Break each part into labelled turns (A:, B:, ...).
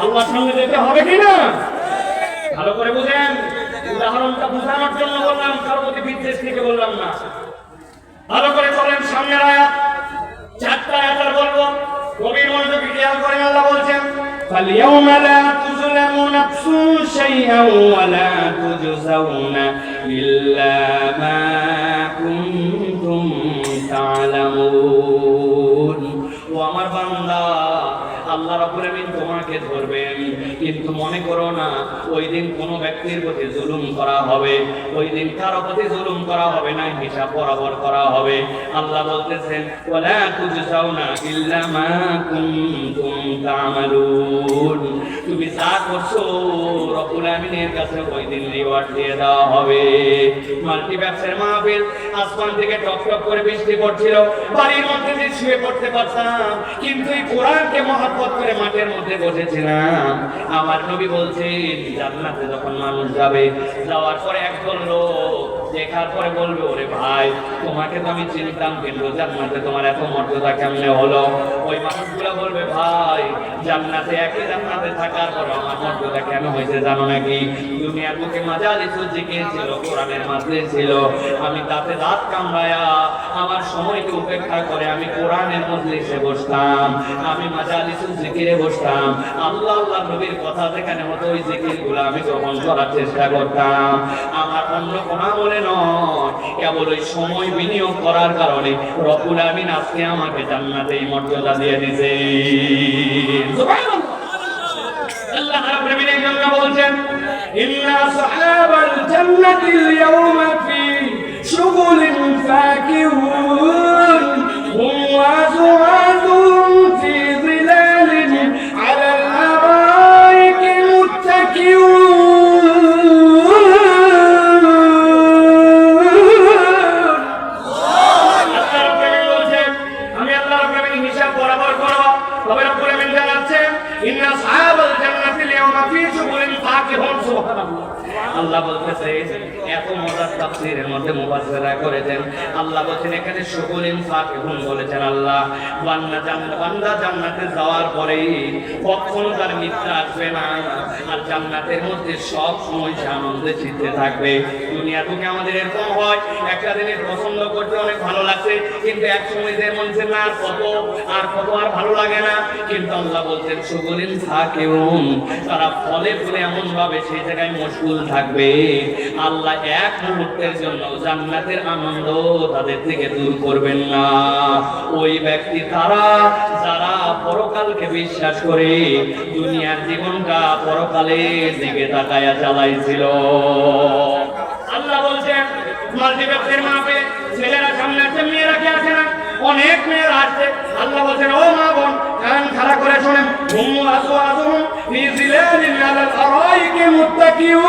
A: আল্লাহর সঙ্গে যেতে হবে কিনা ভালো করে বুঝেন উদাহরণটা বোঝানোর জন্য বললাম কারো প্রতি বিদ্বেষ থেকে বললাম না ভালো করে চলেন সামনের আয়াত চারটা আয়াত আর বলবো কবির মনোযোগী খেয়াল করেন আল্লাহ বলছেন فاليوم لا تظلم نفس شيئا ولا تجزون إلا ما كنتم تعلمون ও আমার বান্দা আল্লাহ রাব্বুল আমিন তোমাকে ধরবেন কিন্তু মনে করো না, ওই দিন কোনো ব্যক্তির প্রতি জুলুম করা হবে, ওই দিন কারও প্রতি জুলুম করা হবে না, হিসাব বরাবর করা হবে। আল্লাহ বলতেছেন, ওয়ালা তুজজাউনা ইল্লা মা কুনতুম তা'মালুন তুমি যা করছ, রব্বুল আমিনের কাছে ওই দিন রিওয়ার্ড দিয়ে দেওয়া হবে। মাল্টিপ্যাক্সের মাহফিল, আসমান থেকে টপ টপ করে বৃষ্টি পড়ছিল, বাড়ির মধ্যে যে শুয়ে পড়তে পারতাম, কিন্তু এই কোরআনকে মহাব্বত করে মাঠের মধ্যে বসেছিলাম। আমার নবী বলছেন, জান্নাতে যখন মানুষ যাবে, যাওয়ার পরে একদল লোক দেখার পরে বলবে, ওরে ভাই, তোমাকে তো আমি চিনতাম কিন্তু জান্নাতে তোমার এত মর্যাদা কেমনে হলো? ওই মানুষগুলো বলবে, ভাই, জান্নাতে একই জান্নাতে থাকার পর আমার মর্যাদা কেন হয়েছে জানো নাকি? দুনিয়ার বুকে মাঝারি সুজিকে ছিল, কোরআনের মাঝে ছিল। আমি তাতে দাঁত কামড়ায়া, আমার সময়কে উপেক্ষা করে আমি কোরআনের মধ্যে এসে বসতাম। আমি মাঝারি সুজিকে বসতাম। আল্লাহ আল্লাহ নবীর কথা যেখানে হতো ওই জিকিরগুলো আমি গ্রহণ করার চেষ্টা করতাম। আমার অন্য কোন আমলে নয়। কেবল ওই সময় বিনিয়োগ করার কারণে রকুল আমিন আজকে আমাকে জান্নাতে এই মর্যাদা দিয়ে দিছে আল্লাহ রাব্বুল আলামিন বলছেন, ইন্না আসহাবাল থাকবে। দুনিয়া থেকে আমাদের এরকম হয়, একটা জিনিস পছন্দ করতে অনেক ভালো লাগছে, কিন্তু এক সময় যে মন না কত আর কত আর ভালো লাগে না। কিন্তু আল্লাহ বলছেন সুগলিন থাকেউন তারা ফলে ফুলে এমন ভাবে সেই জায়গায় মশগুল থাকবে। আল্লাহ এক মুহূর্তের জন্য জান্নাতের আনন্দ তাদের থেকে দূর করবেন না। ওই ব্যক্তি তারা, যারা পরকালকে বিশ্বাস করে, দুনিয়ার জীবনটা পরকালের দিকে তাকায়া চালাইছিল। আল্লাহ বলছেন মাপে ছেলেরা সামনে আছে, মেয়েরা আছে না? অনেক মেয়েরা আসছে আল্লাহ বলছেন, ও মা বোন, কান খাড়া করে শোনেন। হুম আসো আসো ফি জিলালিন আলাল আরাইকি মুত্তাকিউন।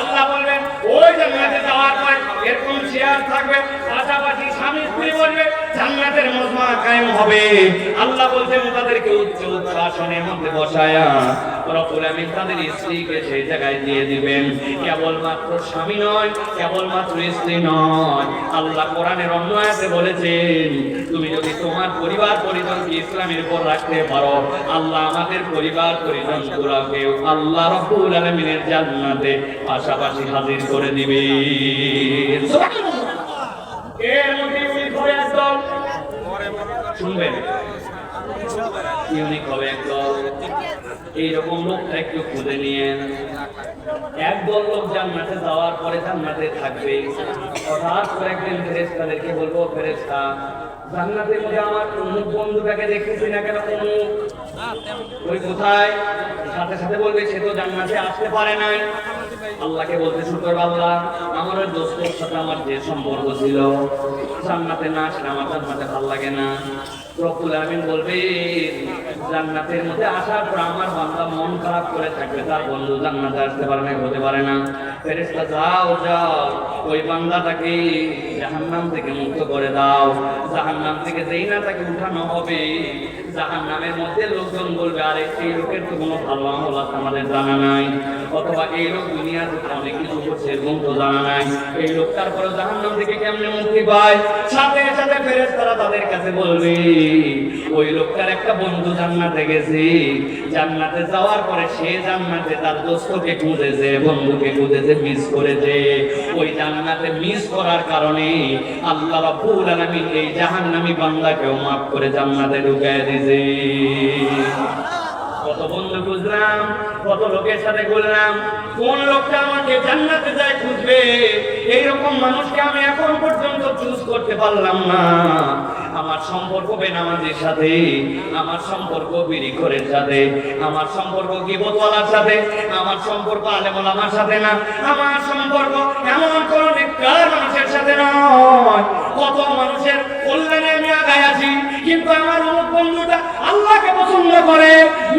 A: আল্লাহ বলবেন, ওই জান্নাতে যাওয়ার পর এরকম চেয়ার থাকবে, পাশাপাশি স্বামী স্ত্রী বলবে জান্নাতের মজমা কায়েম হবে। আল্লাহ বলছেন তাদেরকে উচ্চ উচ্চ মধ্যে বসায়া রব্বুল আমিন তাদের স্ত্রীকে সেই জায়গায় দিয়ে দিবেন। কেবলমাত্র স্বামী নয়, কেবলমাত্র স্ত্রী নয়। আল্লাহ কোরআনের অন্য আয়াতে বলেছেন, তুমি যদি তোমার পরিবার পরিজনকে ইসলামের উপর রাখতে পারো, আল্লাহ আমাদের পরিবার পরিজন গুলাকে আল্লাহ রব্বুল আলামিনের জান্নাতে পাশাপাশি হাজির করে দিবে এর শুনবেন। ইউনিক হবে একদল। এইরকম লোকটা একটু খুঁজে নিয়ে একদল লোক জান্নাতে যাওয়ার পরে জান্নাতে থাকবে। হঠাৎ করে একদিন ফেরেস্তাদেরকে বলব ফেরেস্তা জান্নাতের মধ্যে আমার অমুক বন্ধুটাকে দেখতেছি না কেন অমুক? ওই কোথায়? সাথে সাথে বলবে, সে তো জান্নাতে আসতে পারে নাই। আল্লাহকে বলতে শুরু করবে আল্লাহ, আমার ওই দোস্তের সাথে আমার যে সম্পর্ক ছিল। জান্নাতে না আসলে আমার জান্নাতে ভালো লাগে না। রব্বুল আলামিন বলবে, জান্নাতের মধ্যে আসার পর আমার বান্দা মন খারাপ করে থাকবে তার বন্ধু জান্নাতে আসতে পারে না, হতে পারে না। ফেরেশতা, যাও যাও, ওই বান্দাটাকে জাহান্নাম থেকে মুক্ত করে দাও। জাহান্নাম থেকে যেই না তাকে উঠানো হবে, জাহান্নামের মধ্যে লোকজন বলবে, আরে, এই লোকের তো কোনো ভালো আমল আমাদের জানা নাই। অথবা এই লোক দুনিয়াতে অনেক কিছু করছে, এরকম তো জানা নাই। এই লোক তারপরে জাহান্নাম থেকে কেমনে মুক্তি পায়? সাথে সাথে ফেরেশতারা তাদের কাছে বলবে, ওই লোকটার একটা বন্ধু জান্নাতে গেছে। জান্নাতে যাওয়ার পরে সে জান্নাতে তার দোস্তকে খুঁজেছে, বন্ধুকে খুঁজেছে মিস করেছে। ওই জান্নাতে মিস করার কারণে আল্লাহ রাব্বুল আলামিন এই জাহান্নামী বান্দাকেও মাফ করে জান্নাতে ঢুকায় দিয়েছে। কত বন্ধু খুঁজলাম, কত লোকের সাথে ঘুরলাম, কোন লোকটা আমাকে জান্নাতে যায় খুঁজবে? এইরকম মানুষকে আমি এখন পর্যন্ত চুজ করতে পারলাম না। আমার সম্পর্ক বেনামাজির সাথে, আমার সম্পর্ক বিরিখরের সাথে, আমার সম্পর্ক গিবতওয়ালার সাথে, আমার সম্পর্ক আলেমুল আমার সাথে না, আমার সম্পর্ক এমন কোন মানুষের সাথে নয়। কত মানুষের কল্যাণে আমি আগায় আছি, কিন্তু আমার অমুক বন্ধুটা আল্লাহকে পছন্দ করে,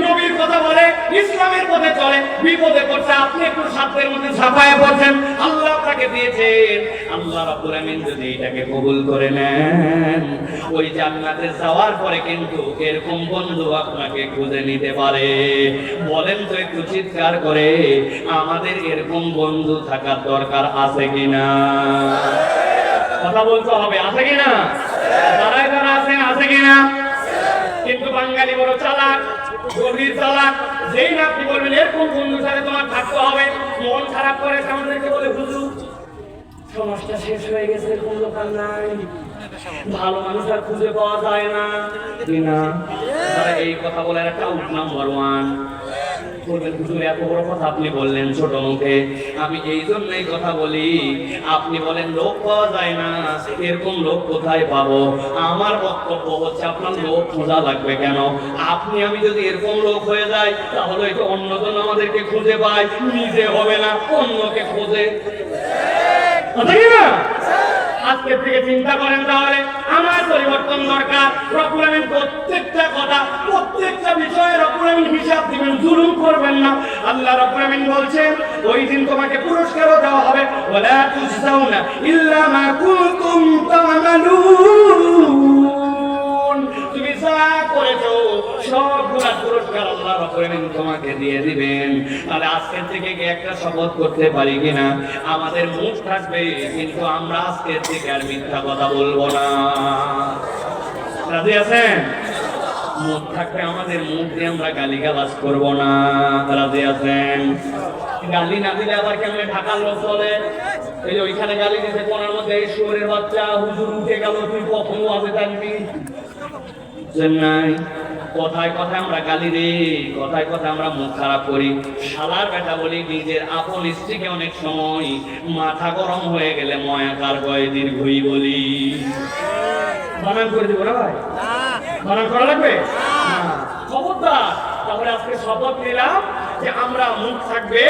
A: নবীর কথা বলে, ইসলামের পথে চলে, বিপদে পড়ছে, আপনি একটু সাধ্যের মধ্যে ছাপায় পড়ছেন, আল্লাহ আপনাকে দিয়েছেন। আল্লাহ রাব্বুল আমিন যদি এটাকে কবুল করে নেন ওই জান্নাতে যাওয়ার পরে কিন্তু এরকম বন্ধু আপনাকে খুঁজে নিতে পারে। বলেন তো একটু চিৎকার করে, আমাদের এরকম বন্ধু থাকার দরকার আছে কিনা? কথা বলতে হবে, আছে কিনা? যারাই যারা আছেন আছে কিনা? কিন্তু বাঙালি বড় চালাক, গভীর চালাক, যেই না আপনি বলবেন, এরকম বন্ধুর সাথে তোমার থাকতে হবে, মন খারাপ করে আমাদেরকে বলে বুঝু সমাজটা শেষ হয়ে গেছে, এরকম দোকান নাই। ভালো মানুষ খুঁজে পাওয়া যায় না। কিনা তারা এই কথা বলে একটা নাম্বার ওয়ান কথা আপনি বললেন ছোট মুখে। আমি এই জন্যই কথা বলি, আপনি বলেন, লোক পাওয়া যায় না, এরকম লোক কোথায় পাবো? আমার বক্তব্য হচ্ছে, আপনার লোক খোঁজা লাগবে কেন? আপনি, আমি যদি এরকম লোক হয়ে যাই, তাহলে এটা অন্যজন আমাদেরকে খুঁজে পায়। নিজে হবে না, অন্যকে খোঁজে। না? আজকে থেকে চিন্তা করেন তাহলে, আমার পরিবর্তন দরকার। আমি প্রত্যেকটা কথা, প্রত্যেকটা বিষয়ে আমি হিসাব দিবেন, জুলুম করবেন না। আল্লাহ আমিন বলছেন, ওই দিন তোমাকে পুরস্কারও দেওয়া হবে। ওলা তুজজাউনা ইল্লা মা কুনতুম তা'মালুন। তুমি একটা আমাদের মুখ থাকবে কথা বলব থাকবে আমাদের, মুখ দিয়ে আমরা গালি গালাজ করব না। রাজি আছেন? গালি না দিলে আবার কেমন ঢাকার লোক চলে এই যে ওইখানে গালি দিতে, কোনার মধ্যে এই বাচ্চা হুজুর উঠে গেল, তুই কখনো কখন আছে নাই। কথায় কথায় আমরা গালি দিই, কথায় কথায় আমরা মুখ খারাপ করি। শালার বেটা বলি, নিজের আপন স্ত্রীকে অনেক সময় মাথা গরম হয়ে গেলে ময়াকার গয়ে দীর্ঘই বলি। বানান করে দিব না ভাই? বানান করা লাগবে। খবরদার, তাহলে আজকে শপথ নিলাম যে আমরা মুখ থাকবে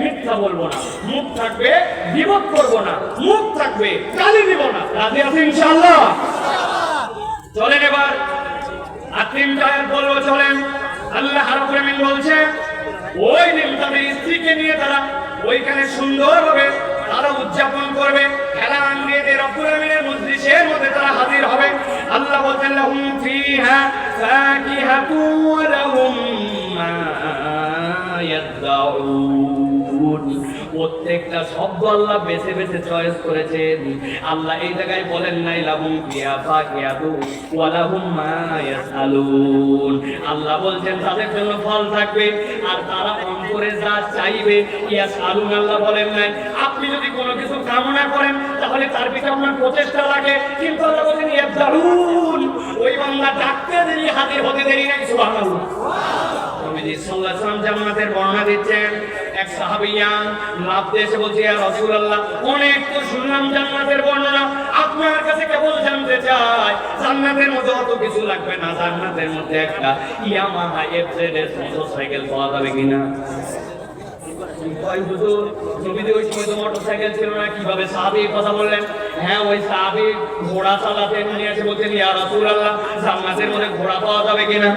A: মিথ্যা বলব না, মুখ থাকবে বিপদ করব না, মুখ থাকবে গালি দিব না। রাজি আছে ইনশাআল্লাহ? চলেন এবার। আত্মিম জায়াত বলব, চলেন। আল্লাহ রাব্বুল আমিন বলছে, ওই দিন তাদের স্ত্রীকে নিয়ে তারা ওইখানে সুন্দরভাবে তারা উদযাপন করবে, খেলা আঙ্গে দিয়ে রব্বুল আমিনের মধ্যে তারা হাজির হবে। আল্লাহ বলছেন, লাহুম ফিহা ফাকিহাতু ওয়া লাহুম মা ইয়াদউন প্রত্যেকটা শব্দ আল্লাহ বেছে বেছে চয়েস করেছেন। আল্লাহ এই জায়গায় বলেন নাই, লাহুম লাহুম মা আল্লাহ বলছেন, তাদের জন্য ফল থাকবে আর তারা অন্তরে যা চাইবে ইয়াসালুন আল্লাহ বলেন নাই। আপনি যদি কোনো কিছু কামনা করেন, তাহলে তার পিছনে আপনার প্রচেষ্টা লাগে। কিন্তু আল্লাহ বলেন ইয়াসালুন ওই বান্দা ডাকতে দেরি হাজির হতে দেরি নাই, সুবহানাল্লাহ। নবীজি ওয়াসাল্লাম জান্নাতের বর্ণনা দিচ্ছেন এক সাহাবিয়া লাভ এসে বলছে ইয়া রাসূলুল্লাহ অনেক তো শুনলাম জান্নাতের বর্ণনা। আপনার কাছে কেবল জানতে চাই জান্নাতের মধ্যে অত কিছু লাগবে না জান্নাতের মধ্যে একটা ইয়ামাহা এফজেড এর মোটরসাইকেল পাওয়া যাবে কিনা? হুজুর, ওই সময় তো মোটরসাইকেল ছিল না কীভাবে সাহাবী কথা বললেন? হ্যাঁ ওই সাহাবী ঘোড়া চালাতে নিয়ে এসে বলছেন ইয়া রাসূলুল্লাহ জান্নাতের মধ্যে ঘোড়া পাওয়া যাবে কিনা?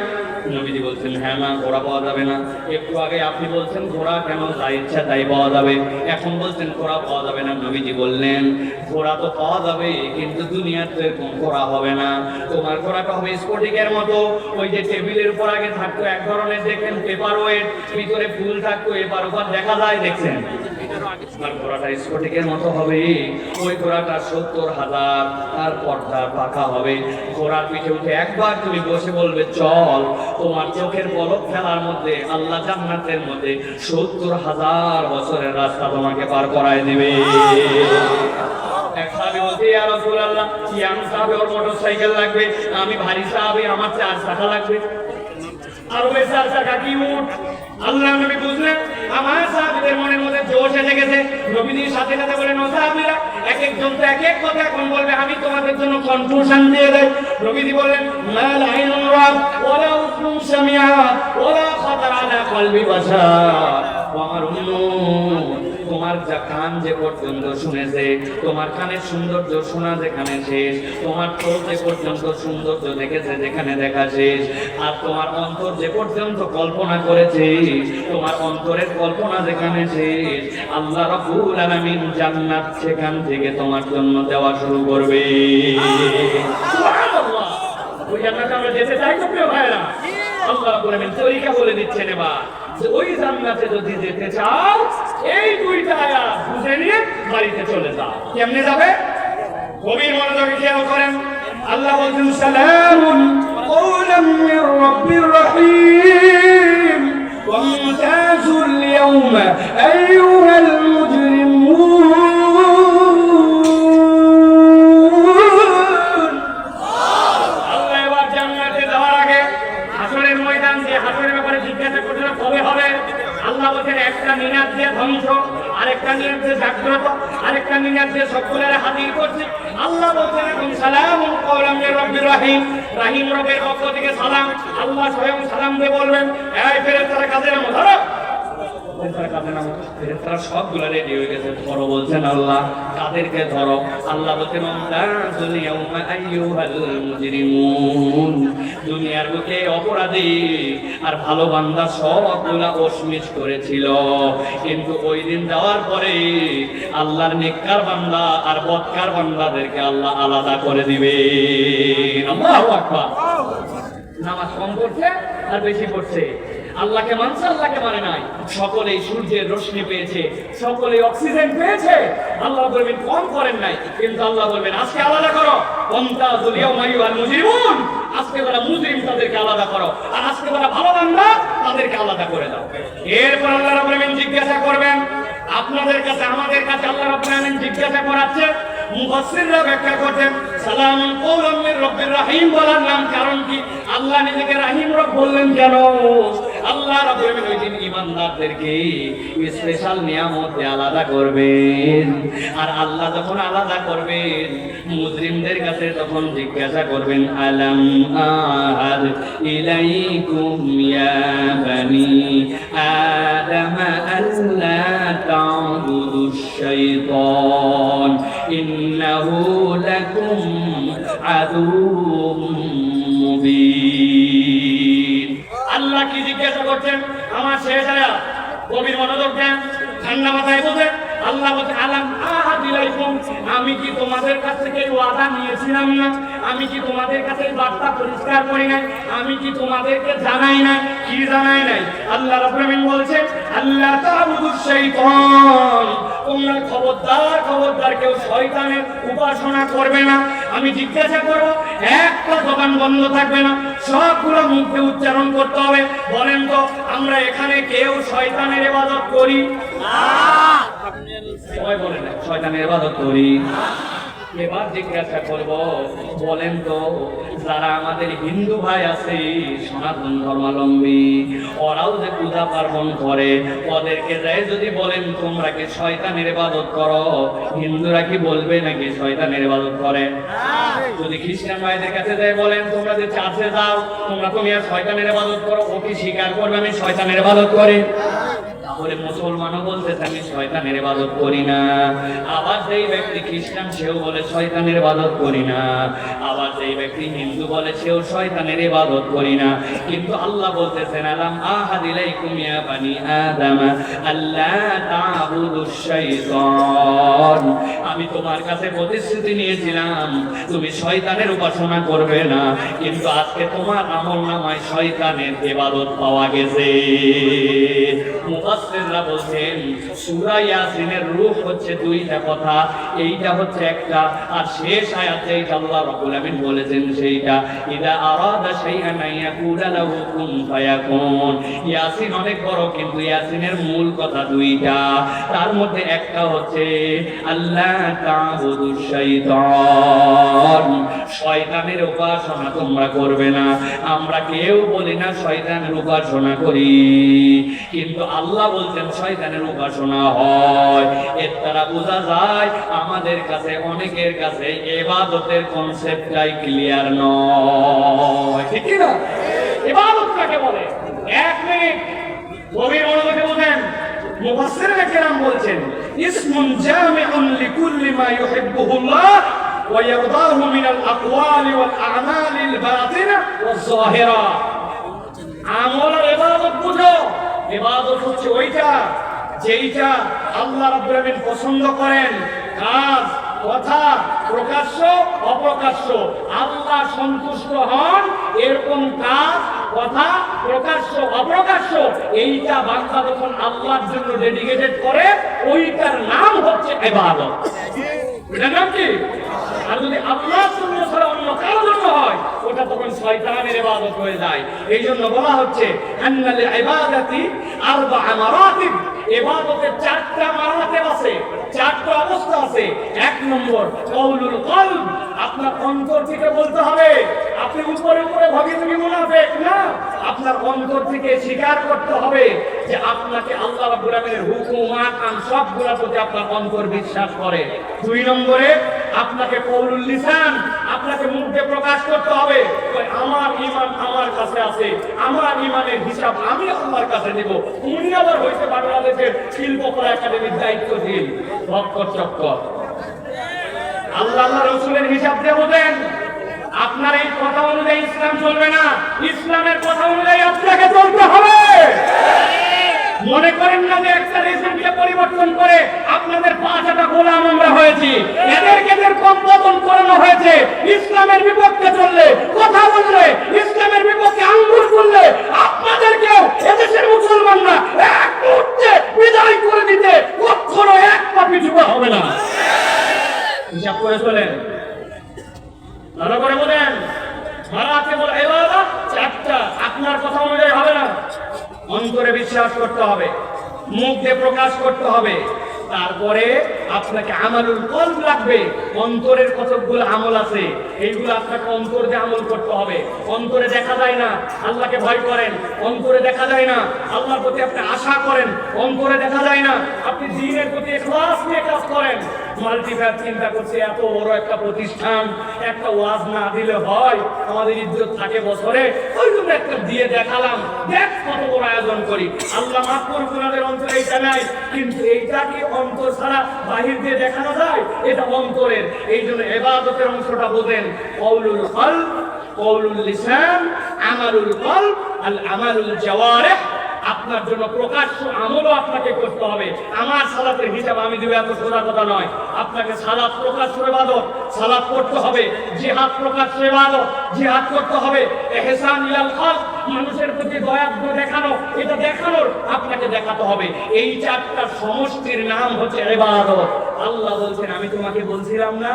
A: নবীজি বলছেন হ্যাঁ না ঘোড়া পাওয়া যাবে না। একটু আগে আপনি বলছেন, ঘোড়া কেন যা ইচ্ছা তাই পাওয়া যাবে। এখন বলছেন, ঘোড়া পাওয়া যাবে না। নবীজি বললেন, ঘোড়া তো পাওয়া যাবে, কিন্তু দুনিয়াতে এরকম ঘোড়া হবে না। তোমার ঘোড়াটা হবে স্ফটিকের মতো। ওই যে টেবিলের উপর আগে থাকতো, এক ধরনের দেখেন পেপার ওয়েট ভিতরে ফুল থাকতো, এবার ওপর দেখা যায়, দেখছেন? আর ঘোড়াটা স্ফটিকের ওই বছরের রাস্তা তোমাকে পার করায় দিবে। এক সাহাবী বলছে, "ইয়া রাসূলুল্লাহ, ইয়াং সাহাবী ওর মোটরসাইকেল লাগবে আমি ভারী সাহাবী আমার চার চাকা লাগবে। আরও বেশ চার চাকা কি উঠ? আল্লাহ নবী বুঝলেন, আমার সাহাবীদের মনের মধ্যে জোশ এসে গেছে। নবীজির সাথে সাথে বলেন ও সাহাবীরা এক একজন তো এক এক কথা এখন বলবে, আমি তোমাদের জন্য কনফিউশন দিয়ে দেয় নবীজি বলেন লা লাইনুন রাব ওয়ালা উসনুন সামিয়া ওয়ালা খাতার আলা কলবি বাশার ওয়া উম্মত তোমার যা কান যে পর্যন্ত শুনেছে, তোমার কানের সৌন্দর্য শোনা যেখানে শেষ, তোমার চোখ যে পর্যন্ত সৌন্দর্য দেখেছে যেখানে দেখা শেষ, আর তোমার অন্তর যে পর্যন্ত কল্পনা করেছে, তোমার অন্তরের কল্পনা যেখানে শেষ, আল্লাহ রাব্বুল আলামিন জান্নাত সেখান থেকে তোমার জন্য দেওয়া শুরু করবে। ওই জান্নাতে আমরা যেতে চাই তো, প্রিয় ভাইরা আল্লাহ রাব্বুল আলামিন তরিকা বলে দিচ্ছেন এবার ওই জান্নাতে যদি যেতে চাও এই দুইটা আয়াত বুঝে নিয়ে বাড়িতে চলে যাও কেমনে যাবে গভীর মনোযোগে খেয়াল করেন আল্লাহ বলছেন সালামুন কওলাম মির রাব্বির রহিম وامتازوا اليوم أيها المجرمون আরেকটা নিয়ে দিয়ে জাগ্রত আরেকটা নিনাদ দিয়ে সকলের হাজির করছে। আল্লাহ বলছেন এখন সালাম রব্বির রহিম। রাহিম রবের পক্ষ থেকে সালাম। আল্লাহ স্বয়ং সালাম দিয়ে বলবেন, এই ফেরেশতারা কাজে ধরো। সবগুলা রেডি হয়ে গেছে। ধরো বলছেন আল্লাহ কাদেরকে ধরো। আল্লাহ বলছেন "ওয়ামতাজুল ইয়াওমা আইয়ুহাল মুজরিমুন। দুনিয়ার অপরাধী। আর ভালো বান্দা সবগুলা অসমিস করেছিল। কিন্তু ওই দিন যাওয়ার পরে আল্লাহর নেককার বান্দা আর বদকার বান্দাদেরকে আল্লাহ আলাদা করে দিবে। নামাজ কম পড়ছে আর বেশি পড়ছে। আল্লাহকে মানছে, আল্লাহকে মানে নাই। সকলেই সূর্যের রশ্মি পেয়েছে, সকলে অক্সিজেন পেয়েছে। আল্লাহ বলবেন, কম করেন নাই। কিন্তু আল্লাহ বলবেন, আজকে আলাদা করো। ওয়ামতাজুল ইয়াওমা আইয়ুহাল মুজরিমুন। আজকে যারা মুজরিম, তাদেরকে আলাদা করো। আর আজকে যারা ভালো বান্দা, তাদেরকে আলাদা করে দাও। এরপর আল্লাহ রাব্বুল জিজ্ঞাসা করবেন, আপনাদের কাছে, আমাদের কাছে আল্লাহ রাব্বুল আলামিন জিজ্ঞাসা করাচ্ছে, মুফাসসিররা ব্যাখ্যা করতেন সালামুন কওলাম মির রহিম বলার নাম কারণ কি? আল্লাহ নিজেকে রাহিম রব বললেন কেন? আল্লাহ রাব্বুল আলামিন ওই দিন ঈমানদারদেরকে স্পেশাল নিয়ামত আলাদা করবেন। আর আল্লাহ যখন আলাদা করবেন মুসলিমদের কাছে তখন জিজ্ঞাসা করবেন, আলাম আহাদ ইলাইকুম ইয়া বানি আদম আল্লা তা'বুদুশ শাইতান ইন্নাহু লাকুম আদুউম মুবিন। কি জিজ্ঞাসা করছেন, আমার শেষ আয়াত, গভীর মনোযোগ দেন, ঠান্ডা মাথায় বোঝেন আল্লাহ বলছে, আলাম আহাদ ইলাইকুম আমি কি তোমাদের কাছ থেকে ওয়াদা নিয়েছিলাম না? আমি কি তোমাদের কাছে বার্তা পরিষ্কার করি নাই? আমি কি তোমাদেরকে জানাই নাই? কি জানাই নাই? আল্লাহ রাব্বুল আলামিন বলছে আল্লাহ তা'বুদুশ শাইতান তোমরা খবরদার খবরদার কেউ শয়তানের উপাসনা করবে না। আমি জিজ্ঞাসা করব একটা দোকান বন্ধ থাকবে না সবগুলো মুখে উচ্চারণ করতে হবে। বলেন তো আমরা এখানে কেউ শয়তানের এবাদত করি? সবাই বলেন শয়তানের এবাদত করি। এবার জিজ্ঞাসা করব, বলেন তো, যারা আমাদের হিন্দু ভাই আছে, সনাতন ধর্মাবলম্বী, ওরাও যে পূজা পার্বণ করে, ওদেরকে যাই যদি বলেন, তোমরা কি শয়তানের ইবাদত করো? হিন্দুরা কি বলবে নাকি শয়তানের ইবাদত করে? যদি খ্রিস্টান ভাইদের কাছে যাই বলেন, তোমরা যে চার্চে যাও, তোমরা তো মিয়া শয়তানের ইবাদত করো, ও কি স্বীকার করবে আমি শয়তানের ইবাদত করি? তাহলে মুসলমানও বলতেছে আমি শয়তানের ইবাদত করি না। আবার যেই ব্যক্তি খ্রিস্টান, সেও বলে, শয়তানের ইবাদত করি না। আবার সেই ব্যক্তি হিন্দু বলে, সেও শয়তানের ইবাদত করি না। কিন্তু আল্লাহ বলতেছেন, আলাম আহাদ ইলাইকুম ইয়া বানি আদম আল্লা তা'বুদুশ শাইতান। আমি তোমার কাছে প্রতিশ্রুতি নিয়েছিলাম, তুমি শয়তানের উপাসনা করবে না। কিন্তু আজকে তোমার আমল নামায় শয়তানের ইবাদত পাওয়া গেছে। মুফাসসিররা বলছেন সূরা ইয়াসিনের রূহ হচ্ছে দুইটা কথা। এইটা হচ্ছে একটা, আর শেষ আয়াতে আল্লাহ রাব্বুল আমিন বলেছেন সেইটা, ইদা আরাদা শাইআন ইয়াকুলা লাহু কুন ফায়াকুন। ইয়াসিন অনেক বড়, কিন্তু ইয়াসিনের মূল কথা দুইটা। তার মধ্যে একটা হচ্ছে আল্লাহ তা'বুদু শাইতান। শয়তানের উপাসনা তোমরা করবে না। আমরা কেউ বলি না শয়তানের উপাসনা করি। কিন্তু আল্লাহ বলছেন শয়তানের উপাসনা হয়। এর দ্বারা বোঝা যায়, আমাদের কাছে, অনেকের কাছে এবাদতের কনসেপ্টটাই ক্লিয়ার নয়। ঠিক না? এবাদত কাকে বলে? এক মিনিট। গভীর মনোযোগে বোঝেন মুফাসসিররা কেরাম বলছেন, ইসমুন জামিউন লিকুল্লি মা ইউহিব্বুহুল্লাহ আকওয়ালি ওয়াল আ'মালিল বাতিনা ওয়াজ যাহিরা। আমল আর বুঝো। ইবাদত হচ্ছে ওইটা যেইটা আল্লাহ আমিন পছন্দ করেন, কাজ, কথা, প্রকাশ্য, অপ্রকাশ্য, আল্লাহ সন্তুষ্ট হন, এরকম কাজ, কথা, প্রকাশ্য, অপ্রকাশ্য, এইটা বান্দা যখন আল্লাহর জন্য ডেডিকেটেড করে, ওইটার নাম হচ্ছে ইবাদত। এটার নাম কি? আর যদি আল্লাহর জন্য ছাড়া অন্য কারও জন্য হয় তখন শয়তানের ইবাদত হয়ে যায়। এই জন্য বলা হচ্ছে, আন্নাল ইবাদাতি আরবা মারাতিব। ইবাদতের চারটা মারাতিব আছে, চারটা অবস্থা আছে। এক নম্বর, কওলুল কলব। আপনার অন্তর থেকে বলতে হবে, আপনি উপরে উপরে ভাবি তুমি মুনাফিক না? আপনার অন্তর থেকে স্বীকার করতে হবে যে আপনাকে আল্লাহ রাব্বুল আমিনের হুকুম আকাম সবগুলোর প্রতি আপনার অন্তর বিশ্বাস করে। দুই নম্বরে আপনাকে কৌলুল লিসান, আপনাকে মুখ দিয়ে প্রকাশ করতে হবে। আমার ঈমান আমার কাছে আছে, আমার ঈমানের হিসাব আমি আল্লাহর কাছে দেব উনি আবার হইতে বাংলাদেশের শিল্পকলা একাডেমির দায়িত্বশীল। ভক্কর চক্কর। আল্লাহ রসুলের হিসাব দিয়ে দেন। আপনার এই কথা অনুযায়ী ইসলাম চলবে না। ইসলামের কথা অনুযায়ী আপনাকে চলতে হবে। মনে করেন না যে একটা রেজিমকে পরিবর্তন করে আপনাদের পাঁচটা গোলাম আমরা হয়েছি? এদেরকে এরকম পতন করানো হয়েছে। ইসলামের বিপক্ষে চললে কথা বললে, ইসলামের বিপক্ষে আঙ্গুল করলে আপনাদেরকেও এদেশের মুসলমানরা এক মুহূর্তে বিদায় করে দিতে কখনো এক পা পিছু হবে না। হিসাব করে চলেন। ভালো করে বলেন। মারাকে বলে এবার চারটা। আপনার কথা অনুযায়ী হবে না। অন্তরে বিশ্বাস করতে হবে, মুখ দিয়ে প্রকাশ করতে হবে। তারপরে আপনাকে আমালুল কলব লাগবে, অন্তরের কতকগুলো আমল আছে, এইগুলো আপনাকে অন্তর দিয়ে আমল করতে হবে। অন্তরে দেখা যায় না, আল্লাহকে ভয় করেন, অন্তরে দেখা যায় না, আল্লাহর প্রতি আপনি আশা করেন, অন্তরে দেখা যায় না, আপনি দিনের প্রতি ক্লাস নিয়ে কাজ করেন। মাল্টিফ্যাট চিন্তা করছে, এত বড় একটা প্রতিষ্ঠান, একটা ওয়াজ না দিলে হয়, আমাদের ইজ্জত থাকে বছরে। ওই জন্য একটা দিয়ে দেখালাম। দেখ কত বড় আয়োজন করি। আল্লাহ মাফ করুন ওনাদের অন্তরে এইটা নাই, কিন্তু এইটা কি অন্তর ছাড়া বাহির দিয়ে দেখানো যায়, এটা অন্তরের। এই জন্য এবাদতের অংশটা বোঝেন কৌলুল কল কৌলুল লিসান, আমালুল কল আল আমালুল জাওয়ারিহ। আপনার জন্য প্রকাশ্য আমলও আপনাকে করতে হবে। আমার সালাতের হিসাব আমি দিব এত সোজা কথা নয়। আপনাকে সালাত প্রকাশ্য ইবাদত, সালাত করতে হবে, জিহাদ প্রকাশ্য ইবাদত, জিহাদ করতে হবে। এহসান ইলাল খালক, মানুষের প্রতি দয়া দেখানো, এটা দেখানোর আপনাকে দেখাতে হবে। এই চারটা সমষ্টির নাম হচ্ছে ইবাদত। আল্লাহ বলছেন, আমি তোমাকে বলছিলাম না,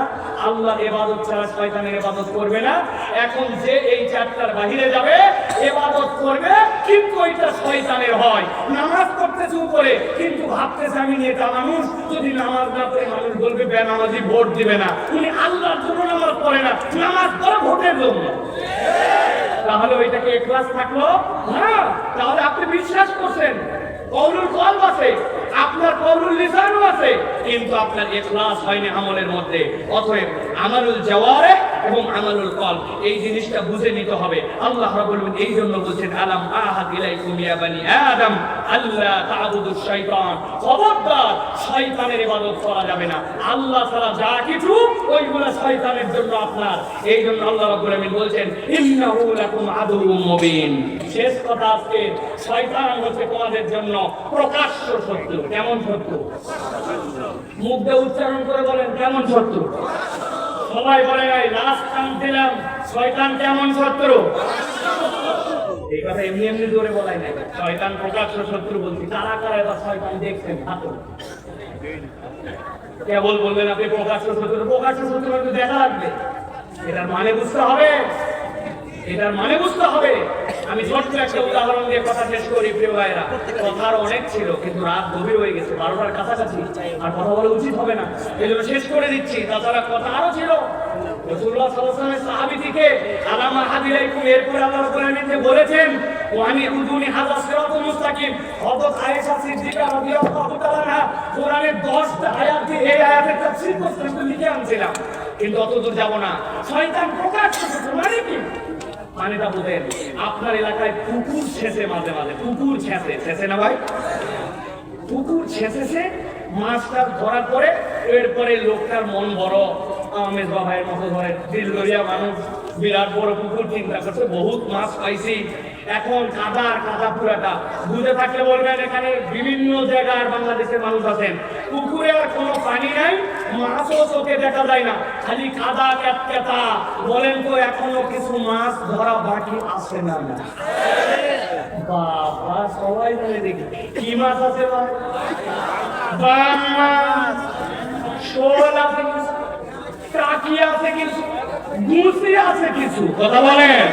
A: আল্লাহ এবাদত ছাড়া শয়তানের এবাদত করবে না। এখন যে চারটার বাহিরে যাবে ইবাদত করবে, কিন্তু ওইটা শয়তানের হয়। নামাজ পড়তেছে উপরে, কিন্তু ভাবতেছে, আমি নেতা মানুষ, যদি নামাজ না পড়ে মানুষ বলবে, বেনামাজি ভোট দিবে না। উনি আল্লাহর জন্য নামাজ পড়ে না, নামাজ পড়ে ভোটের জন্য। তাহলে ওইটাকে এক্লাস থাকল? না তাহলে আপনি বিশ্বাস করছেন। কৌলুল কলব আছে, আপনার কবুল লিসানও আছে, কিন্তু আপনার ইখলাস হয়নি আমলের মধ্যে। অতএব আমালুল জাওয়ারে এবং আমালুল কল এই জিনিসটা বুঝে নিতে হবে। আল্লাহ আলামিন এই জন্য বলছেন, আলাম আহাদ ইলাইকুম ইয়া বানি আদম আল্লাহ তা'বুদুশ শাইতান। খবরদার, শয়তানের ইবাদত করা যাবে না। আল্লাহ ছাড়া যা কিছু, ওইগুলো শয়তানের জন্য আপনার। এই জন্য আল্লাহ রাব্বুল আলামিন বলছেন, ইন্নাহু লাকুম আদুউম মুবিন। শেষ কথা আজকে, শয়তান হচ্ছে তোমাদের জন্য প্রকাশ্য শত্রু। কেমন শত্রু? মুখ উচ্চারণ করে বলেন, কেমন শত্রু? সবাই বলে নাই লাস্ট চান্স দিলাম, শয়তান কেমন শত্রু? এই কথা এমনি এমনি জোরে বলাই নাই শয়তান প্রকাশ্য শত্রু বলছি, কারা কারা এবার শয়তান দেখছেন? কেবল বলবেন আপনি প্রকাশ্য শত্রু প্রকাশ্য শত্রু একটু দেখা লাগবে। এটার মানে বুঝতে হবে। এটার মানে বুঝতে হবে। আমি ছোট্ট একটা উদাহরণ দিয়ে কথা শেষ করি, প্রিয় ভাইরা কথার অনেক ছিল, কিন্তু রাত গভীর হয়ে গেছে, বারোটার কাছাকাছি। আর কথা বলা উচিত হবে না। এই জন্য শেষ করে দিচ্ছি। তাছাড়া কথা আরও ছিল। আলামিন যে বলেছেন উদুনি সিরাতুল মুস্তাকিম। হযরত আয়েশা সিদ্দিকা রাদিয়াল্লাহু তাআলা আনহা কোরআনের 10টা আয়াত দিয়ে এই আয়াতের তাফসীর করতে লিখে আনছিলাম। কিন্তু অত দূর যাব না। শয়তান প্রকাশ মানে কি? মানেটা বোঝেন, আপনার এলাকায় কুকুর ছেঁচে মাঝে মাঝে কুকুর ছেঁচে ছেঁচে না ভাই? কুকুর ছেঁচেছে, মাছটা ধরার পরে এরপরে লোকটার মন বড়। আমেজ বাবাইয়ের মতো ধরে দিলদরিয়া মানুষ, বিরাট বড় পুকুর চিন্তা করছে, বহুত মাছ পাইছি। এখন কাদা আর কাদা পুরাটা। বুঝে থাকলে বলবেন, এখানে বিভিন্ন জায়গার বাংলাদেশের মানুষ আছেন। পুকুরে আর কোনো পানি নাই মাছও চোখে দেখা যায় না, খালি কাদা ক্যাতক্যাতা। বলেন তো, এখনও কিছু মাছ ধরা বাকি আছে না বাবা, সবাই ধরে দেখি। কি মাছ আছে মাছ, শোল আছে কিছু টাকি আছে কিছু গুছি আছে কিছু। কথা বলেন?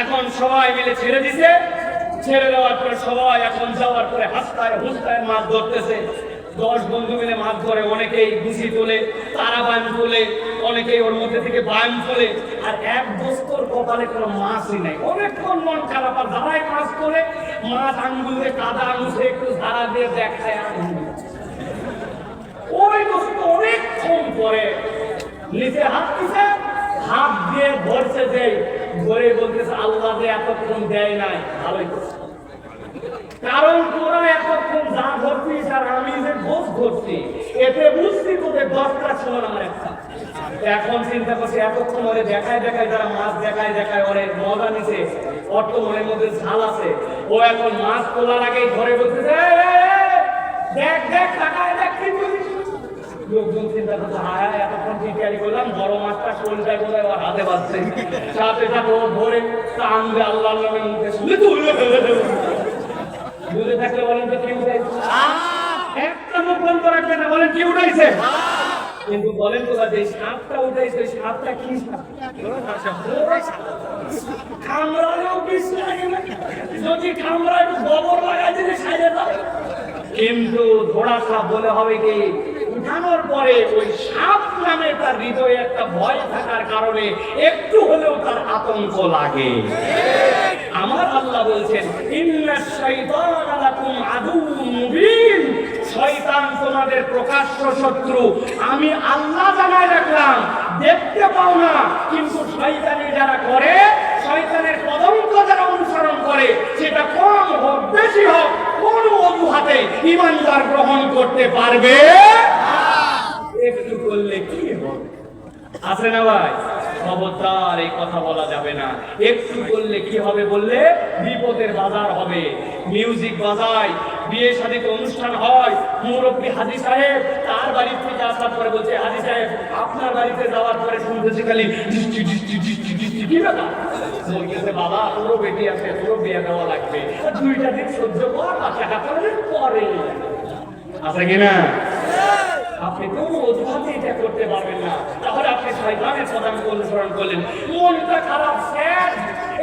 A: এখন সবাই মিলে ছেড়ে দিছে। ছেড়ে দেওয়ার পরে সবাই এখন যাওয়ার পরে হাসতায় হুস্তায় মাছ ধরতেছে। দশ বন্ধু মিলে মাছ ধরে, অনেকেই গুছি তোলে তারা বান তোলে, অনেকেই ওর মধ্যে থেকে বান তোলে, আর এক বস্তর কপালে কোনো মাছই নাই অনেকক্ষণ মন খারাপ, আর ধারায় মাছ তোলে মাছ আঙ্গুলে, কাদা আঙুলে একটু ধারা দিয়ে দেখায় আর আঙ্গুল। ওই বস্তু অনেকক্ষণ পরে নিচে হাত দিছে, হাত দিয়ে ধরছে দেয় ধরে বলতেছে, আল্লাহ যে এতক্ষণ দেয় নাই, ভালোই করছে। কারণ তোরা এতক্ষণ যা ধরছিস আর আমি যে দোষ ধরছি এতে বুঝছি তোদের দশটা ছিল আমার একটা। এখন চিন্তা করছি এতক্ষণ ওরে দেখায় দেখায় যারা মাছ দেখায় দেখায় ওরে মজা নিছে অর্থ মনের মধ্যে ঝাল আছে। ও এখন মাছ তোলার আগেই ধরে বলতেছে "এই, এই, এই, দেখ দেখ তাকায় দেখ কি করিস লোকজন চিন্তা করছে হায় এতক্ষণ কি তৈরি করলাম? বড় মাছটা শোলটায় বোধহয় ওর হাতে বাজছে। সাথে সাথে ও ধরে টান দিয়ে আল্লাহ আল্লাহের মুখে শুনে তুলে বুঝে থাকলে বলেন তো কি উঠাইছে? একটা মুখ বন্ধ রাখবে না বলেন কি উঠাইছে? কিন্তু বলেন তো যে সাপটা উঠাইছে সাপটা কি সাপ? বিষ লাগে না? যদি খামড়া গোবর লাগাই দিলে সাইডে যাবে কিন্তু ঘোড়া সাপ বলে হবে কি উঠানোর পরে ওই সাপ নামে তার হৃদয়ে একটা ভয় থাকার কারণে একটু হলেও তার আতঙ্ক লাগে। আমার আল্লাহ বলছেন ইন্না লাকুম আদুউম মুবিন। শয়তান তোমাদের প্রকাশ্য শত্রু। আমি আল্লাহ জানাই রাখলাম, দেখতে পাও না, কিন্তু শয়তানি যারা করে, শয়তানের পদঙ্ক যারা অনুসরণ করে, সেটা কম হোক, বেশি হোক, কোন অজুহাতে ইমানদার গ্রহণ করতে পারবে একটু করলে কি হবে? আছে না ভাই? খবরদার, এই কথা বলা যাবে না। একটু করলে কি হবে বললে? বিপদের বাজার হবে। মিউজিক বাজায়, বিয়ে শাদীতে অনুষ্ঠান হয়। মুরব্বী হাজি সাহেব তার বাড়ি থেকে আসার পরে বলছে, হাজি সাহেব, আপনার বাড়িতে যাওয়ার পরে শুনতেছি খালি ডিস্টি ডিস্টি ডিস্টি ডিস্টি কি ব্যাপার? বাবা, তোরও বেটি আছে, তোরও বিয়ে দেওয়া লাগবে। দুইটা দিন সহ্য কর বাচ্চা কাচ্চা পরে। আছে কিনা আপনি কোনো অজুহাতে এটা করতে পারবেন না। তাহলে আপনি শয়তানের পদাঙ্ক অনুসরণ করলেন। মনটা খারাপ স্যার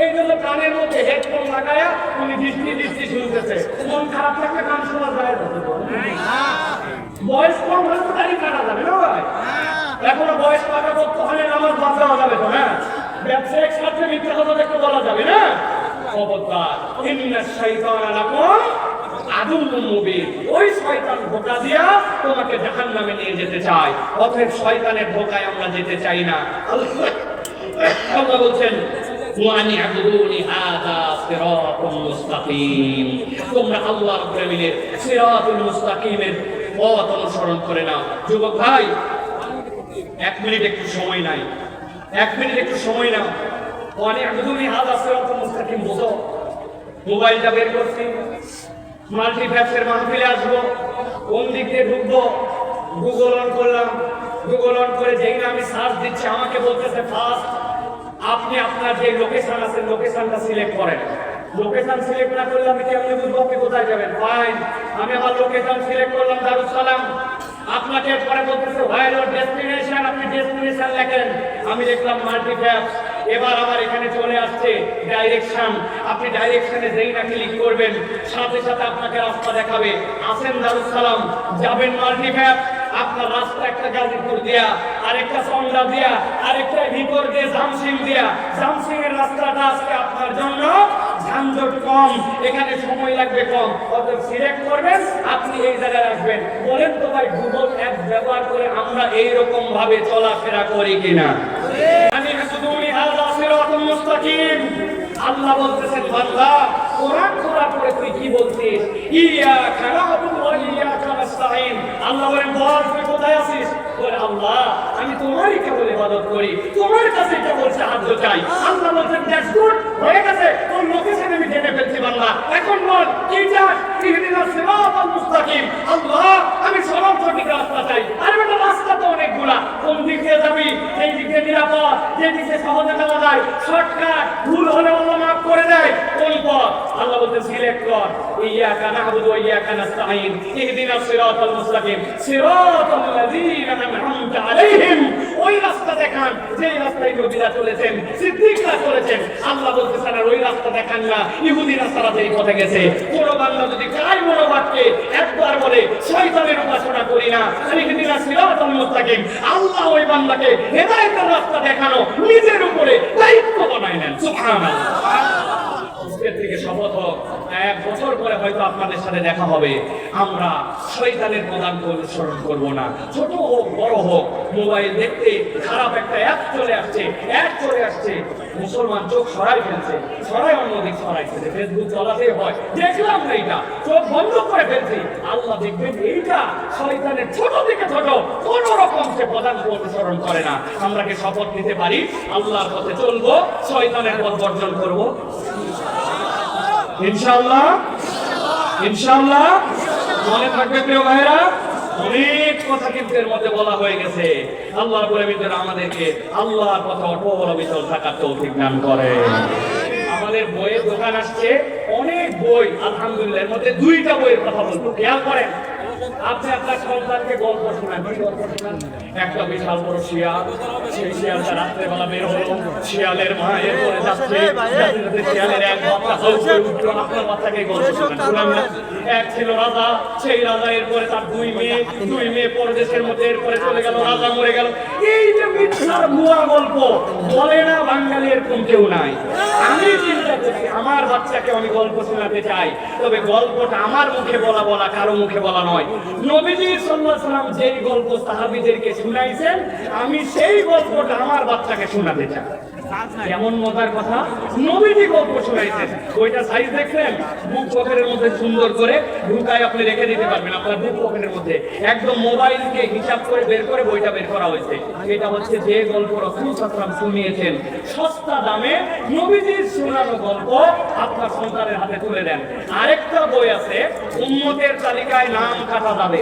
A: এই জন্য কানের মধ্যে হেডফোন লাগায়া উনি দৃষ্টি দৃষ্টি শুনতেছে মন খারাপ থাকলে গান শোনা যায় বয়স কম হলে তো দাড়ি কাটা যাবে না ভাই? এখনও বয়স কাটা করতে হলে নামাজ বাদ দেওয়া যাবে তো হ্যাঁ? ব্যবসায়িক স্বার্থে মিথ্যা কথা দেখতে বলা যাবে না? খবরদার, ইন্না শাইতানা লাকুম আদম মুবিন ওই শয়তান ধোকা দিয়া তোমাকে জাহান নামে নিয়ে যেতে চায়। অতএব শয়তানের ধোকায় আমরা যেতে চাই না। আল্লাহ বলছেন, ওয়ানি আবুদুনি হাদা সিরাতুল মুস্তাকিম। তোমরা আল্লাহর প্রেমিনের সিরাতুল মুস্তাকিমের পথ অনুসরণ করে নাও। যুবক ভাই, এক মিনিট একটু সময় নাই। এক মিনিট একটু সময় নাও। ওয়ানি আবুদুনি হাদা সিরাতুল মুস্তাকিম, বোঝো। মোবাইলটা বের করছি। মাল্টিফ্যাক্সের মাহফিলে আসব, কোন দিক দিয়ে ঢুকবো গুগল অন করলাম গুগল অন করে যেই না আমি সার্চ দিচ্ছি, আমাকে বলতেছে ফার্স্ট আপনি আপনার যে লোকেশন আছে লোকেশনটা সিলেক্ট করেন। লোকেশন সিলেক্ট না করলে আমি কেমনে বুঝব আপনি কোথায় যাবেন? ফাইন আমি আমার লোকেশন সিলেক্ট করলাম দারুস সালাম আপনাকে পরে বলতেছে ইওর ডেস্টিনেশন আপনি ডেস্টিনেশন লেখেন। আমি লিখলাম মাল্টিপ্যাপস এবার আমার এখানে চলে আসছে ডাইরেকশন আপনি ডাইরেকশনে যেই না ক্লিক করবেন, সাথে সাথে আপনাকে রাস্তা দেখাবে। আসেন দারুস সালাম যাবেন মাল্টিপ্যাপস আপনার রাস্তা একটা গাজীপুর দিয়া, আরেকটা সন্ধ্যা দিয়া, আরেকটা ভিতর দিয়ে জামসিং দিয়া। জামসিং এর রাস্তাটা আজকে আপনার জন্য যানজট কম। এখানে সময় লাগবে কম। অতএব সিলেক্ট করবেন, আপনি এই জায়গায় আসবেন। বলেন তো ভাই গুগল অ্যাপ ব্যবহার করে আমরা এই রকম ভাবে চলাফেরা করি কিনা? মুস্তাকিম। আল্লাহ বলতেছেন, বান্দা, কোরআন খোলা করে তুই কি বলছিস? ইয়া খানাবুদু ইয়া নাস্তাইন আল্লাহ বলেন, বল, তুই কোথায় আছিস? বলে, আল্লাহ, আমি তোমারই কেবল ইবাদত করি। তোমার কাছে কেবল সাহায্য চাই। আল্লাহ বলছেন দ্যাটস আমি জেনে ফেলছি বান্দা। এখন বল, কি চাস? ইহদিনাস সিরাতাল মুস্তাকিম। আল্লাহ, আমি সরল চাই। আরে বেটা, রাস্তা তো অনেকগুলা। কোন দিক যাবি? সেই দিক দিয়ে নিরাপদ। যে দিক সহজে যাওয়া যায়। শর্টকাট, ভুল হলে আল্লাহ মাফ আল্লাহ বলতে সিলেক্ট কর ইয়াকা নাহবুদু ওয়া ইয়াকা নাস্তাইন ইহদিনাস সিরাতাল মুস্তাকিম সিরাতাল লাযীনা আন'আমতা আলাইহিম ওই রাস্তা দেখান, যেই রাস্তায় নবীরা চলেছেন, সিদ্দিকরা চলেছেন আল্লাহ বলতেছেন আর ওই রাস্তা দেখান না ইহুদিরা সারা যেই পথে গেছে। কোন বান্দা যদি কাই মনোবাদকে একবার বলে, শয়তানের উপাসনা করি না ইহদিনা সিরাতাল মুস্তাকিম আল্লাহ ওই বান্দাকে হেদায়েতের রাস্তা দেখানো, নিজের উপরে দায়িত্ব বানায় নেন। সুবহানাল্লাহ। আজকের থেকে শপথ হোক। এক বছর পরে হয়তো আপনাদের সাথে দেখা হবে। আমরা শয়তানের প্রধান অনুসরণ করব না। ছোট হোক, বড় হোক, মোবাইল দেখতে খারাপ একটা অ্যাপ চলে আসছে। অ্যাপ চলে আসছে। মুসলমান চোখ সরাই ফেলছে। সরাই অন্যদিক সরাই ফেলছে। ফেসবুক চলাতে হয়। দেখলাম না এটা। চোখ বন্ধ করে ফেলছি। আল্লাহ দেখবেন এইটা শয়তানের ছোট থেকে ছোট। কোন রকম সে প্রধান অনুসরণ করে না। আমরা কি শপথ নিতে পারি? আল্লাহর পথে চলবো, শয়তানের পথ বর্জন করব। ইনশাআল্লাহ ইনশাল্লাহ মনে থাকবে প্রিয় ভাইরা অনেক কথা কিন্তু এর মধ্যে বলা হয়ে গেছে। আল্লাহর বলে ভিতরে আমাদেরকে আল্লাহর কথা অটল অবিচল থাকার তৌফিক দান করে। আমাদের বইয়ের দোকান আসছে, অনেক বই, আলহামদুলিল্লাহ, এর মধ্যে দুইটা বইয়ের কথা বলব। খেয়াল করেন আপনি আপনার সন্তানকে গল্প শোনান গল্প শোনান? একটা বিশাল বড় শিয়াল সেই শিয়ালটা রাত্রেবেলা বের হলো শিয়ালের মা এর পরে যাচ্ছে শিয়ালের এক বাচ্চা হল উঠল আপনার বাচ্চাকে গল্প শোনান এক ছিল রাজা সেই রাজা এরপরে তার দুই মেয়ে দুই মেয়ে পরদেশের মধ্যে এরপরে চলে গেল রাজা মরে গেল। এই যে মিথ্যার ভুয়া গল্প বলে না বাঙালি এরকম কেউ নাই। আমি চিন্তা করছি আমার বাচ্চাকে আমি গল্প শোনাতে চাই তবে গল্পটা আমার মুখে বলা বলা কারও মুখে বলা নয়। নবীজি আলাইহি সাল্লাম যেই গল্প সাহাবীদেরকে শুনাইছেন আমি সেই গল্পটা আমার বাচ্চাকে শোনাতে চাই। কেমন মজার কথা নবীজি গল্প শোনাইছেন ওইটা সাইজ দেখলেন বুক পকেটের মধ্যে সুন্দর করে ঢুকায় আপনি রেখে দিতে পারবেন আপনার বুক পকেটের মধ্যে। একদম মোবাইলকে হিসাব করে বের করে বইটা বের করা হয়েছে। এটা হচ্ছে যে গল্প রসুল সাল্লাম শুনিয়েছেন। সস্তা দামে নবীজির শোনানো গল্প আপনার সন্তানের হাতে তুলে দেন। আরেকটা বই আছে, উম্মতের তালিকায় নাম কাটা যাবে।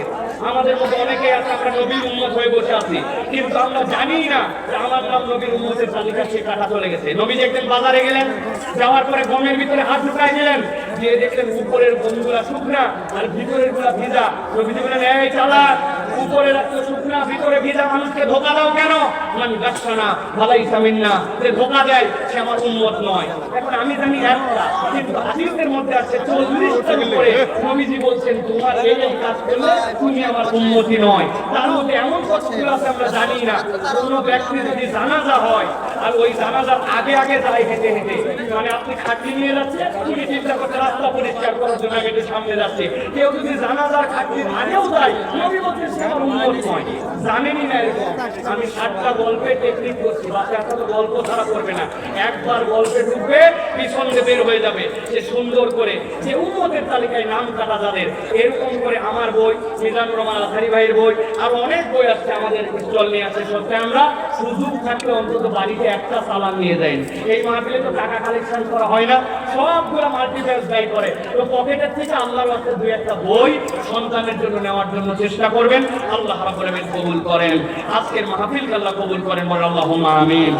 A: আমাদের মধ্যে অনেকে আছে, আমরা নবীর উম্মত হয়ে বসে আছি। কিন্তু আমরা জানি না যে আমার নাম নবীর উম্মতের তালিকা সে কাটা চলে গেছে। নবীজি একদিন বাজারে গেলেন, যাওয়ার পরে গমের ভিতরে হাত ঢুকাই দিলেন। দিয়ে দেখলেন উপরের গমগুলা শুকনা আর ভিতরেরগুলা ভিজা। নবীজি বলেন এই চালা উপরে রাখতো শুকনা, ভিতরে ভিজা মানুষকে ধোকা দাও কেন? আমি যাচ্ছা না, ভালাই সামিন না, যে ধোকা দেয়, সে আমার উন্মত নয়। এখন আমি জানি একটা, কিন্তু হাদিসের মধ্যে আছে চল্লিশটা উপরে নবীজি বলছেন, তোমার এই কাজ করলে তুমি আমার উন্মতি নয়। তার মধ্যে এমন কতগুলো আছে আমরা জানি না। কোন ব্যক্তি যদি জানাজা হয় আর ওই জানাজার আগে আগে যায় হেঁটে হেঁটে। মানে আপনি খাটলি নিয়ে যাচ্ছে উনি চিন্তা করছে রাস্তা পরিষ্কার করার জন্য আমি সামনে যাচ্ছি। কেউ যদি জানাজার খাটলির আগেও যায়, নবী বলছেন সে আমার উন্মত নয়। জানেনই না এরকম। আমি সাতটা গল্পে টেকনিক করছি বাচ্চাটা তো গল্প ছাড়া করবে না। একবার গল্পে ঢুকবে, পিছন দিয়ে বের হয়ে যাবে। সে সুন্দর করে যে উন্মতের তালিকায় নাম কাটা যাদের। এরকম করে আমার বই, মিজানুর রহমান আলহারি ভাইয়ের বই, আর অনেক বই আছে আমাদের স্টল নিয়ে আছে সত্যি আমরা। সুযোগ থাকলে অন্তত বাড়িতে একটা চালান নিয়ে যায় এই মাহফিলে তো টাকা কালেকশন করা হয় না, সবগুলো মাল্টিপ্লেক্স ব্যয় করে। তো পকেটের থেকে আল্লাহর রাস্তে দুই একটা বই সন্তানের জন্য নেওয়ার জন্য চেষ্টা করবেন। আল্লাহ রাব্বুল আলামিন কবুল করেন। আজকের মাহফিল আল্লাহ কবুল করেন বলে আল্লাহুম্মা আমিন।